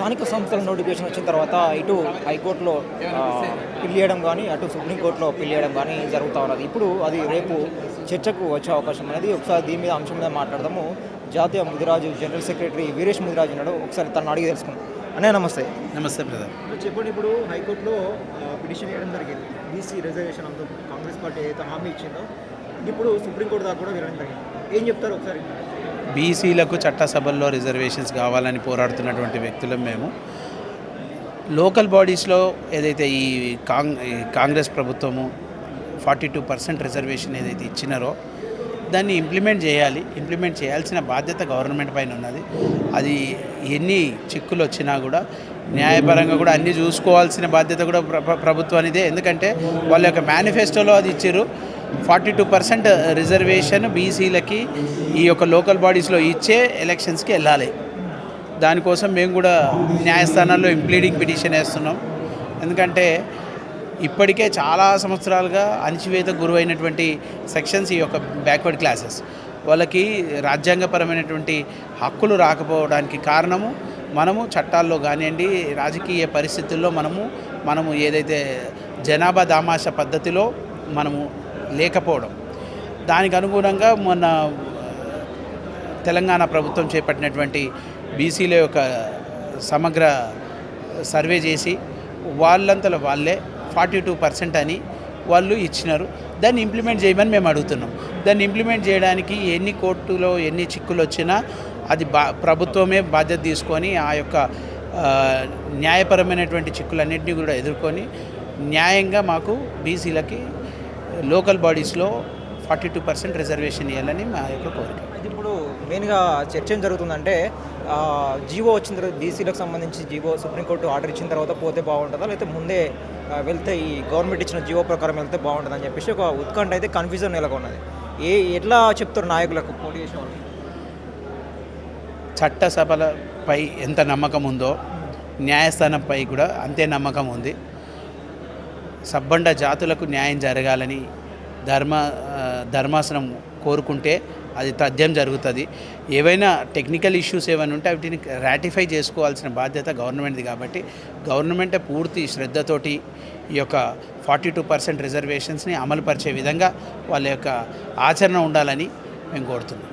స్థానిక సంస్థల నోటిఫికేషన్ వచ్చిన తర్వాత ఇటు హైకోర్టులో ఆ, పిల్లియడం కానీ అటు సుప్రీంకోర్టులో పిల్లియడం కానీ జరుగుతూ ఉన్నది. ఇప్పుడు అది రేపు చర్చకు వచ్చే అవకాశం అనేది ఒకసారి దీని మీద అంశం మీద మాట్లాడదాము. జాతీయ ముదిరాజు జనరల్ సెక్రటరీ వీరేష్ ముదిరాజు ఉన్నాడు. ఒకసారి తను అడిగి తెలుసుకుందాం. అనే నమస్తే. నమస్తే బ్రదర్. చెప్పండి ఇప్పుడు హైకోర్టులో పిటిషన్ వేయడం జరిగింది. బీసీ రిజర్వేషన్ అంతా కాంగ్రెస్ పార్టీ ఏదైతే హామీ ఇచ్చిందో ఇప్పుడు సుప్రీంకోర్టు దాకా కూడా వెళ్ళడం జరిగింది ఏం చెప్తారు ఒకసారి? బీసీలకు చట్టసభల్లో రిజర్వేషన్స్ కావాలని పోరాడుతున్నటువంటి వ్యక్తులం మేము. లోకల్ బాడీస్లో ఏదైతే ఈ కాంగ్ ఈ కాంగ్రెస్ ప్రభుత్వము ఫార్టీ టూ పర్సెంట్ రిజర్వేషన్ ఏదైతే ఇచ్చినారో దాన్ని ఇంప్లిమెంట్ చేయాలి. ఇంప్లిమెంట్ చేయాల్సిన బాధ్యత గవర్నమెంట్ పైన ఉన్నది. అది ఎన్ని చిక్కులు వచ్చినా కూడా న్యాయపరంగా కూడా అన్నీ చూసుకోవాల్సిన బాధ్యత కూడా ప్ర- ప్రభుత్వానిదే. ఎందుకంటే వాళ్ళ యొక్క మేనిఫెస్టోలో అది ఇచ్చారు ఫార్టీ టూ పర్సెంట్ రిజర్వేషన్ బీసీలకి ఈ యొక్క లోకల్ బాడీస్లో ఇచ్చే ఎలక్షన్స్కి వెళ్ళాలి. దానికోసం మేము కూడా న్యాయస్థానాల్లో ఇంప్లీడింగ్ పిటిషన్ వేస్తున్నాం. ఎందుకంటే ఇప్పటికే చాలా సంవత్సరాలుగా అణచివేత గురువైనటువంటి సెక్షన్స్ ఈ యొక్క బ్యాక్వర్డ్ క్లాసెస్. వాళ్ళకి రాజ్యాంగపరమైనటువంటి హక్కులు రాకపోవడానికి కారణము మనము చట్టాల్లో కానివ్వండి రాజకీయ పరిస్థితుల్లో మనము మనము ఏదైతే జనాభా దామాష పద్ధతిలో మనము లేకపోవడం. దానికి అనుగుణంగా మొన్న తెలంగాణ ప్రభుత్వం చేపట్టినటువంటి బీసీల యొక్క సమగ్ర సర్వే చేసి వాళ్ళంతలో వాళ్ళే ఫార్టీ టూ పర్సెంట్ అని వాళ్ళు ఇచ్చినారు. దాన్ని ఇంప్లిమెంట్ చేయమని మేము అడుగుతున్నాం. దాన్ని ఇంప్లిమెంట్ చేయడానికి ఎన్ని కోర్టులో ఎన్ని చిక్కులు వచ్చినా అది బా ప్రభుత్వమే బాధ్యత తీసుకొని ఆ యొక్క న్యాయపరమైనటువంటి చిక్కులన్నింటినీ కూడా ఎదుర్కొని న్యాయంగా మాకు బీసీలకి లోకల్ బాడీస్లో ఫార్టీ టూ పర్సెంట్ రిజర్వేషన్ ఇవ్వాలని మా యొక్క కోరిక. ఇప్పుడు మెయిన్గా చర్చ ఏం జరుగుతుందంటే జీవో వచ్చిన తర్వాత బీసీలకు సంబంధించి జీవో సుప్రీంకోర్టు ఆర్డర్ ఇచ్చిన తర్వాత పోతే బాగుంటుందా? లేకపోతే ముందే వెళ్తే ఈ గవర్నమెంట్ ఇచ్చిన జీవో ప్రకారం వెళ్తే బాగుంటుంది అని చెప్పేసి ఒక ఉత్కంఠ అయితే కన్ఫ్యూజన్ నెలకొన్నది. ఏ ఎట్లా చెప్తారు నాయకులకు పోటీ చేసిన వాళ్ళు చట్టసభలపై ఎంత నమ్మకం ఉందో న్యాయస్థానంపై కూడా అంతే నమ్మకం ఉంది. సబ్బండ జాతులకు న్యాయం జరగాలని ధర్మ ధర్మాసనం కోరుకుంటే అది తథ్యం జరుగుతుంది. ఏవైనా టెక్నికల్ ఇష్యూస్ ఏమైనా ఉంటే వాటిని రాటిఫై చేసుకోవాల్సిన బాధ్యత గవర్నమెంట్ది కాబట్టి గవర్నమెంటే పూర్తి శ్రద్ధతోటి ఈ యొక్క ఫార్టీ టూ పర్సెంట్ రిజర్వేషన్స్ని అమలుపరిచే విధంగా వాళ్ళ యొక్క ఆచరణ ఉండాలని మేము కోరుతున్నాం.